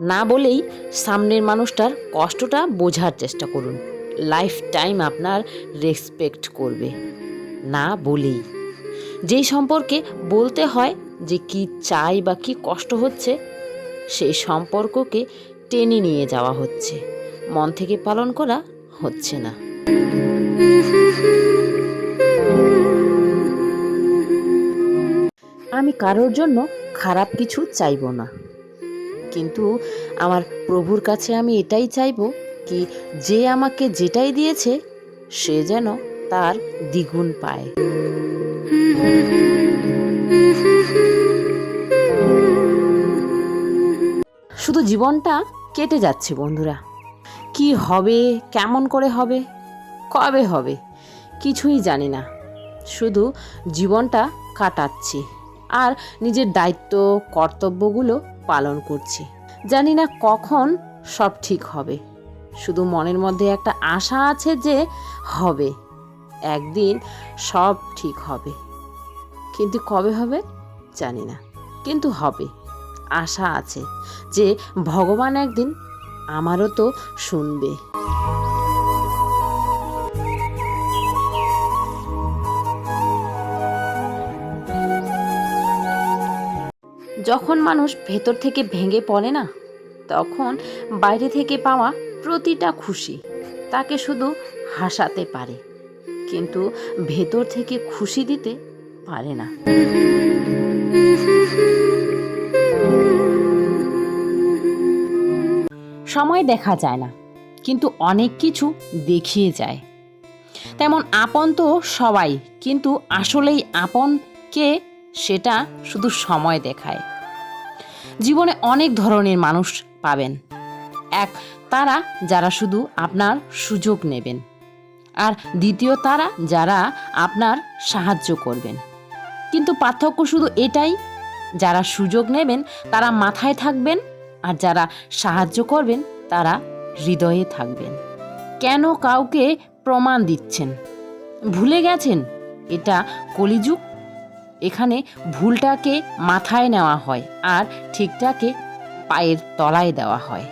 না বলেই সামনের মানুষটার কষ্টটা বোঝার চেষ্টা করুন। লাইফ টাইম আপনার রেসপেক্ট করবে। না বলেই। যেই সম্পর্কে বলতে হয় যে কি চাই বা কি কষ্ট হচ্ছে সেই সম্পর্ককে টেনে নিয়ে যাওয়া হচ্ছে। মন থেকে পালন করা হচ্ছে না। আমি কারোর জন্য খারাপ কিছু চাইব না। কিন্তু আমার প্রভুর কাছে আমি এটাই চাইব কি যে আমাকে যেটাই দিয়েছে, সে যেন তার দ্বিগুণ পায়। শুধু জীবনটা কেটে যাচ্ছে বন্ধুরা। কি হবে, কেমন করে হবে, কবে হবে, কিছুই জানি না। শুধু জীবনটা কাটাচ্ছি। আর নিজের দায়িত্ব, কর্তব্যগুলো পালন করছি। জানি না কখন সব ঠিক হবে। শুধু মনের মধ্যে একটা আশা আছে যে হবে। একদিন সব ঠিক হবে। কিন্তু কবে হবে? জানি না। কিন্তু হবে। আশা আছে যে ভগবান একদিন আমারও তো শুনবে। যখন মানুষ ভেতর থেকে ভেঙে পড়ে না, তখন বাইরে থেকে পাওয়া প্রতিটা খুশি তাকে শুধু হাসাতে পারে। কিন্তু ভেতর থেকে খুশি দিতে পারে না। সময় দেখা যায় না, কিন্তু অনেক কিছু দেখিয়ে যায়। তেমন আপন তো সবাই, কিন্তু আসলেই আপন কে সেটা শুধু সময় দেখায়। জীবনে অনেক ধরনের মানুষ পাবেন। এক, তারা যারা শুধু আপনার সুযোগ নেবেন। আর দ্বিতীয়, তারা যারা আপনার সাহায্য করবেন। কিন্তু পার্থক্য শুধু এটাই, যারা সুযোগ নেবেন, তারা মাথায় থাকবেন, আর যারা সাহায্য করবেন, তারা হৃদয়ে থাকবেন। কেন কাউকে প্রমাণ দিচ্ছেন? ভুলে গেছেন? এটা কলিযুগ এখানে ভুলটাকে মাথায় নেওয়া হয় আর ঠিকটাকে পায়ের তলায় দেওয়া হয়।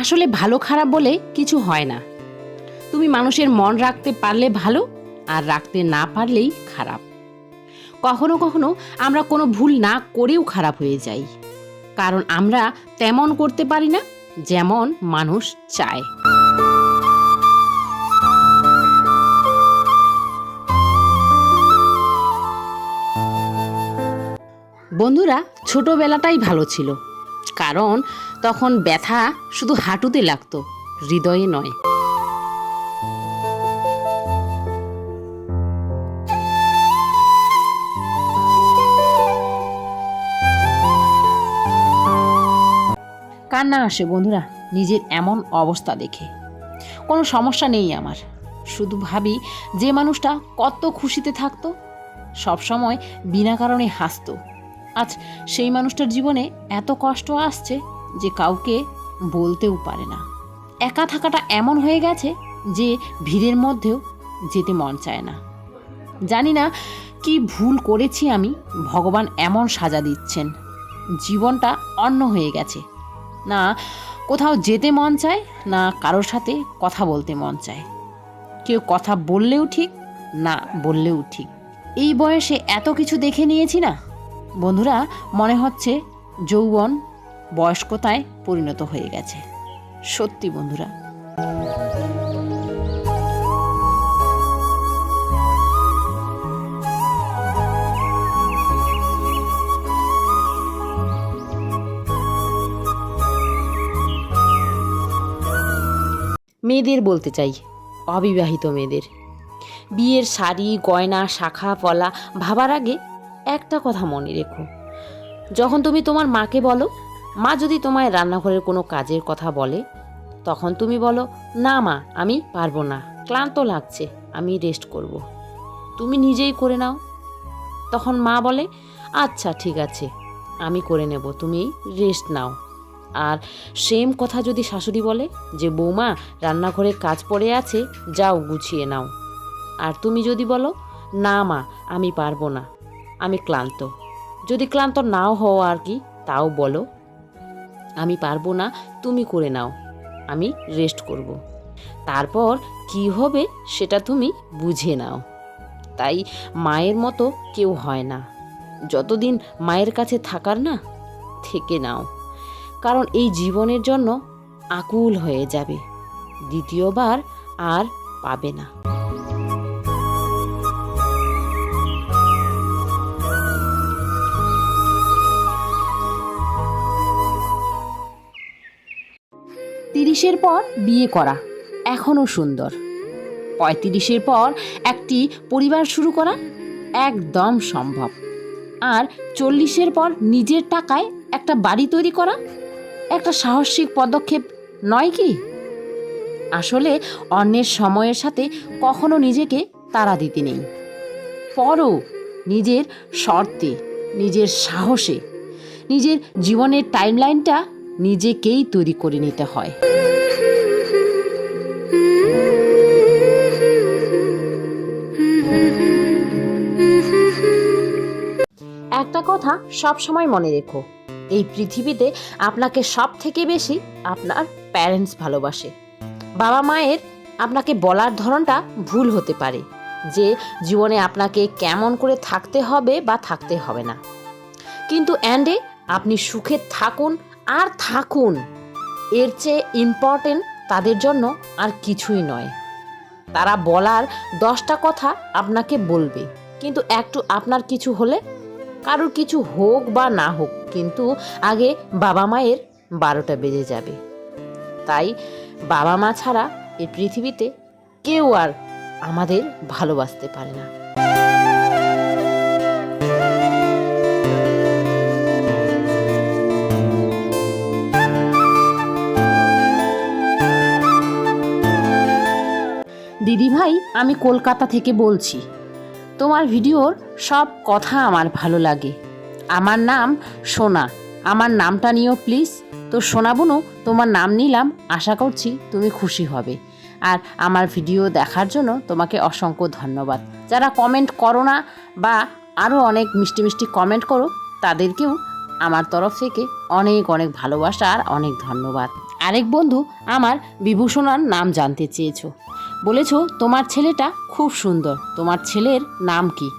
আসলে ভালো খারাপ বলে কিছু হয় না। তুমি মানুষের মন রাখতে পারলে ভালো আর রাখতে না পারলেই খারাপ। কখনো কখনো আমরা কোনো ভুল না করেও খারাপ হয়ে যাই। কারণ আমরা তেমন করতে পারি না যেমন মানুষ চায়। বন্ধুরা, ছোটবেলাটাই ভালো ছিল। কারণ তখন ব্যথা শুধু হাঁটুতে লাগতো, হৃদয়ে নয়। কান্না আসে বন্ধুরা? নিজের এমন অবস্থা দেখে। কোনো সমস্যা নেই আমার। শুধু ভাবি, যে মানুষটা কত খুশিতে থাকতো, সবসময় বিনা কারণে হাসতো। আজ সেই মানুষটার জীবনে এত কষ্ট আসছে যে কাউকে বলতেও পারে না। একা থাকাটা এমন হয়ে গেছে যে ভিড়ের মধ্যেও যেতে মন চায় না। জানি না কি ভুল করেছি আমি, ভগবান এমন সাজা দিচ্ছেন। জীবনটা অন্য হয়ে গেছে। না কোথাও যেতে মন চায়, না কারোর সাথে কথা বলতে মন চায়। কেউ কথা বললেও ঠিক, না বললেও ঠিক। এই বয়সে এত কিছু দেখে নিয়েছি না। বন্ধুরা, মনে হচ্ছে যৌবন বয়স্কতায় পরিণত হয়ে গেছে। সত্যি বন্ধুরা। মেয়েদের বলতে চাই, অবিবাহিত মেয়েদের। বিয়ের শাড়ি, গয়না, শাখা, পলা ভাবার আগে একটা কথা মনে রেখো। যখন তুমি তোমার মাকে বলো, মা যদি তোমায় রান্নাঘরের কোনো কাজের কথা বলে, তখন তুমি বলো, না মা, আমি পারব না, ক্লান্ত লাগছে, আমি রেস্ট করব। তুমি নিজেই করে নাও। তখন মা বলে আচ্ছা ঠিক আছে, আমি করে নেব, তুমি রেস্ট নাও। আর সেম কথা যদি শাশুড়ি বলে যে, বৌমা রান্নাঘরে কাজ পড়ে আছে, যাও গুছিয়ে নাও। আর তুমি যদি বলো, না মা, আমি পারব না, আমি ক্লান্ত। যদি ক্লান্ত নাও হও আর কি, তাও বলো, আমি পারব না, তুমি করে নাও, আমি রেস্ট করব। তারপর কি হবে, সেটা তুমি বুঝে নাও। তাই মায়ের মতো কেউ হয় না। যতদিন মায়ের কাছে থাকার না, থেকে নাও। কারণ এই জীবনের জন্য আকুল হয়ে যাবে। দ্বিতীয়বার আর পাবে না। তিরিশের পর বিয়ে করা, এখনও সুন্দর। পঁয়ত্রিশের পর একটি পরিবার শুরু করা একদম সম্ভব। আর চল্লিশের পর নিজের টাকায় একটা বাড়ি তৈরি করা একটা সাহসিক পদক্ষেপ নয় কি? আসলে অন্যের সময়ের সাথে কখনো নিজেকে তাড়া দিতে নেই। পরও নিজের শর্তে, নিজের সাহসে, নিজের জীবনের টাইমলাইনটা নিজেকেই তৈরি করে নিতে হয়। একটা কথা সব সময় মনে রেখো এই পৃথিবীতে আপনাকে সব থেকে বেশি আপনার প্যারেন্টস ভালোবাসে। বাবা মায়ের আপনাকে বলার ধরনটা ভুল হতে পারে যে জীবনে আপনাকে কেমন করে থাকতে হবে বা থাকতে হবে না। কিন্তু অ্যান্ডে আপনি সুখে থাকুন আর থাকুন। এর চেয়ে ইম্পর্টেন্ট তাদের জন্য আর কিছুই নয়। তারা বলার দশটা কথা আপনাকে বলবে, কিন্তু একটু আপনার কিছু হলে কারোর কিছু হোক বা না হোক, কিন্তু আগে বাবা মায়ের বারোটা বেজে যাবে। তাই বাবা মা ছাড়া এই পৃথিবীতে কেউ আর আমাদের ভালোবাসতে পারে না। দিদিভাই, আমি কলকাতা থেকে বলছি। তোমার ভিডিওর সব কথা আমার ভালো লাগে। আমার নাম সোনা। আমার নামটা নিও প্লিজ। তো সোনা বোনু, তোমার নাম নিলাম, আশা করছি তুমি খুশি হবে। আর আমার ভিডিও দেখার জন্য তোমাকে অসংখ্য ধন্যবাদ। যারা কমেন্ট করো না বা আরও অনেক মিষ্টি মিষ্টি কমেন্ট করো, তাদেরকেও আমার তরফ থেকে অনেক অনেক ভালোবাসা আর অনেক ধন্যবাদ। আরেক বন্ধু, আমার বিভূষণার নাম জানতে চেয়েছো। বলেছ তোমার ছেলেটা খুব সুন্দর। তোমার ছেলের নাম কি?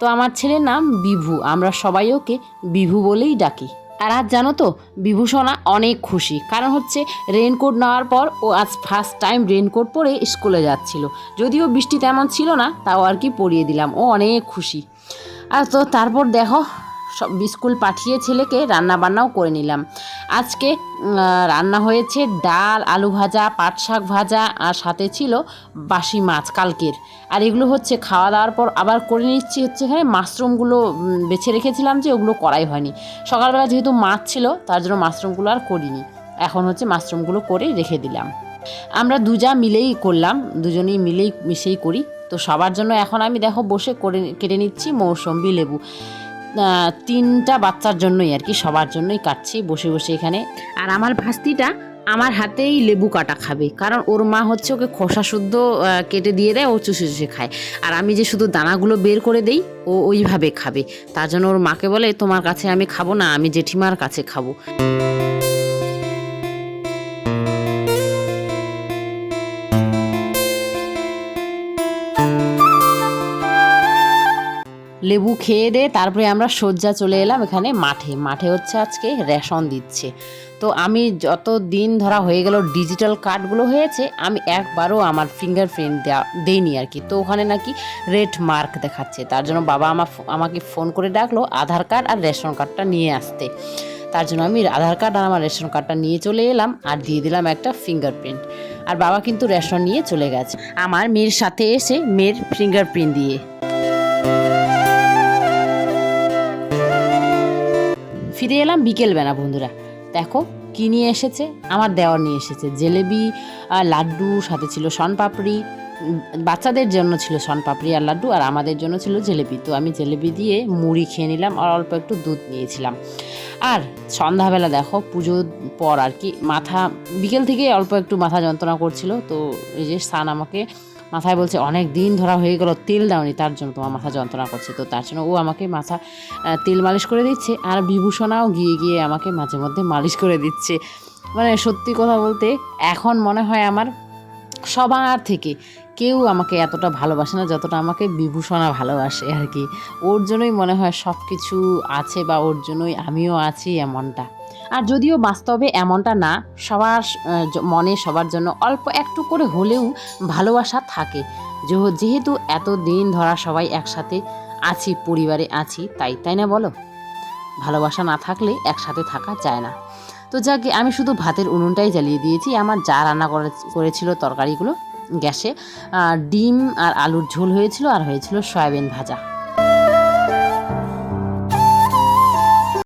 তো আমার ছেলের নাম বিভু। আমরা সবাই ওকে বিভু বলেই ডাকি। আর আজ জানো তো বিভূষণা অনেক খুশি। কারণ হচ্ছে রেনকোট নেওয়ার পর ও আজ ফার্স্ট টাইম রেনকোট পরে স্কুলে যাচ্ছিল। যদিও বৃষ্টি তেমন ছিল না, তাও আর কি পরিয়ে দিলাম। ও অনেক খুশি। আর তো তারপর দেখো সব স্কুল পাঠিয়ে ছেলেকে রান্না বান্নাও করে নিলাম। আজকে রান্না হয়েছে ডাল, আলু ভাজা, পাট শাক ভাজা, আর সাথে ছিল বাসি মাছ কালকের। আর এগুলো হচ্ছে খাওয়া দাওয়ার পর আবার করে নিচ্ছি হচ্ছে এখানে মাশরুমগুলো বেছে রেখেছিলাম যে ওগুলো করাই হয়নি। সকালবেলা যেহেতু মাছ ছিল, তার জন্য মাশরুমগুলো আর করিনি। এখন হচ্ছে মাশরুমগুলো করে রেখে দিলাম। আমরা দুজা মিলেই করলাম, দুজনেই মিলেই, মিশেই করি। তো সবার জন্য এখন আমি দেখো বসে করে কেটে নিচ্ছি মৌসম্বি লেবু। তিনটা বাচ্চার জন্যই আর কি, সবার জন্যই কাটছি, বসে বসে এখানে। আর আমার ভাস্তিটা আমার হাতেই লেবু কাটা খাবে, কারণ ওর মা হচ্ছে ওকে খোসা শুদ্ধ কেটে দিয়ে দেয়, ও চুষে চুষে খায়। আর আমি যে শুধু দানাগুলো বের করে দেই, ও ওইভাবে খাবে। তার জন্য ওর মাকে বলে, তোমার কাছে আমি খাব না, আমি জেঠিমার কাছে খাব। লেবু খেয়ে দে, তারপরে আমরা সজ্জা চলে এলাম এখানে মাঠে। মাঠে হচ্ছে আজকে রেশন দিচ্ছে। তো আমি যত দিন ধরা হয়ে গেল ডিজিটাল কার্ডগুলো হয়েছে, আমি একবারও আমার ফিঙ্গারপ্রিন্ট দেওয়া দেইনি আর কি। তো ওখানে নাকি রেড মার্ক দেখাচ্ছে। তার জন্য বাবা আমার আমাকে ফোন করে ডাকলো আধার কার্ড আর রেশন কার্ডটা নিয়ে আসতে। তার জন্য আমি আধার কার্ড আর আমার রেশন কার্ডটা নিয়ে চলে এলাম আর দিয়ে দিলাম একটা ফিঙ্গারপ্রিন্ট আর বাবা কিন্তু রেশন নিয়ে চলে গেছে। আমার মেয়ের সাথে এসে মেয়ের ফিঙ্গারপ্রিন্ট দিয়ে। ফিরে এলাম বিকেলবেলা, বন্ধুরা। দেখো, কি নিয়ে এসেছে? আমার দেওয়ার নিয়ে এসেছে। জেলেবি আর লাড্ডু, সাথে ছিল শনপাপড়ি। বাচ্চাদের জন্য ছিল শনপাপড়ি আর লাড্ডু আর আমাদের জন্য ছিল জিলেপি তো আমি জিলেপি দিয়ে মুড়ি খেয়ে নিলাম আর অল্প একটু দুধ নিয়েছিলাম। আর সন্ধ্যাবেলা দেখো, পুজোর পর আর কি, মাথা, বিকেল থেকে অল্প একটু মাথা যন্ত্রণা করছিল। তো এই যে সান আমাকে মাথায় বলছে, অনেক দিন ধরা হয়ে গেল, তেল দাওনি, তার জন্য তোমার মাথা যন্ত্রণা করছে। তো তার জন্য ও আমাকে মাথা তেল মালিশ করে দিচ্ছে, আর বিভূষণাও গিয়ে গিয়ে আমাকে মাঝে মধ্যে মালিশ করে দিচ্ছে। মানে সত্যি কথা বলতে, এখন মনে হয় আমার সবার থেকে কেউ আমাকে এতটা ভালোবাসে না, যতটা আমাকে বিভূষণা ভালোবাসে আর কি। ওর জন্যই মনে হয় সব কিছু আছে বা ওর জন্যই আমিও আছি এমনটা। আর যদিও বাস্তবে এমনটা না, সবার মনে সবার জন্য অল্প একটু করে হলেও ভালোবাসা থাকে। যেহেতু এত দিন ধরা সবাই একসাথে আছি, পরিবারে আছি, তাই তাই না বলো? ভালোবাসা না থাকলে একসাথে থাকা যায় না। তো যাকে, আমি শুধু ভাতের উনুনটাই জ্বালিয়ে দিয়েছি। আমার যা রান্না করে করেছিল তরকারিগুলো, গ্যাসে ডিম আর আলুর ঝোল হয়েছিল আর হয়েছিল সয়াবিন ভাজা।